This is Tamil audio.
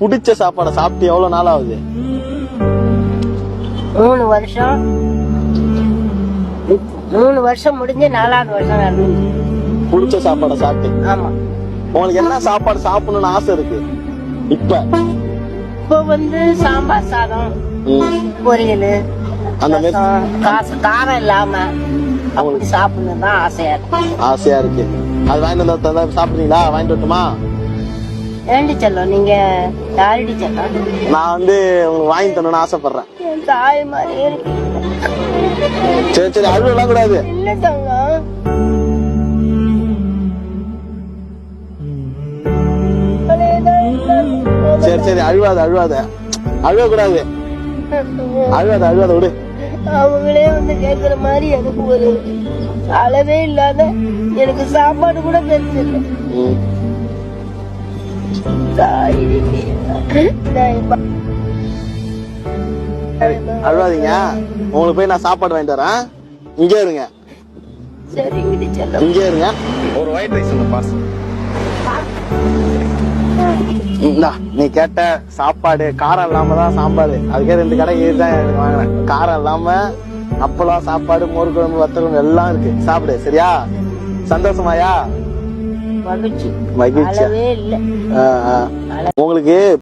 பிடிச்ச சாப்பாடை சாப்பிட்டு எவ்வளவு நாள் ஆகுது? மூணு வருஷம். மூணு வருஷம் முடிஞ்சு நாலாவது வருஷம் பிடிச்ச சாப்பாடை சாப்பிட்டு. ஆமா. உங்களுக்கு என்ன சாப்பாடு சாப்பிடணும்னு ஆசை இருக்கு? இப்ப. இப்போ வந்து சாம்பார் சாதம். பொரியல் அந்த காசு காரம் இல்லாம அப்படி சாப்பிடணும் தான் ஆசையா இருக்கு. ஆசையா இருக்கு. அது வாங்கிட்டு வந்து சாப்பிடுறீங்களா? வாங்கிட்டு வரட்டுமா? ஏண்டி செல்லம்? நீங்க யாரடி செல்லம். நான் வந்து உங்களுக்கு வாங்கி தரணும்னு ஆசைப்படுறேன். என் தாய் மாதிரியே இருக்கு சரி சரி அழுவலாம் கூடாது. இல்ல தங்கம் சரி சரி அழுவாத அழுவாத. அழுவ கூடாது அழுவாத அழுவாத விடு. அவங்களே வந்து கேக்குற மாதிரி எனக்கு ஒரு அளவே இல்லாத எனக்கு சாப்பாடு கூட தெரிஞ்சில்லை அழுவாதீங்க. உங்களுக்கு போய் நான் சாப்பாடு வாங்கிட்டு வரேன். இங்கே இருங்க. இங்கே இருங்க. ஒரு ஒயிட் ரைஸ் ஒன்று பாஸ். இந்தா நீ கேட்ட சாப்பாடு காரம் இல்லாம தான் சாம்பார். அதுக்கே ரெண்டு கடை ஏறி தான் எனக்கு வாங்கினேன். காரம் இல்லாம அப்பளம் சாப்பாடு மோர் குழம்பு வத்த குழம்பு எல்லாம் இருக்கு. சாப்பிடு சரியா? சந்தோஷமாயா? மகிழ்ச்சி. ஆ. உங்களுக்கு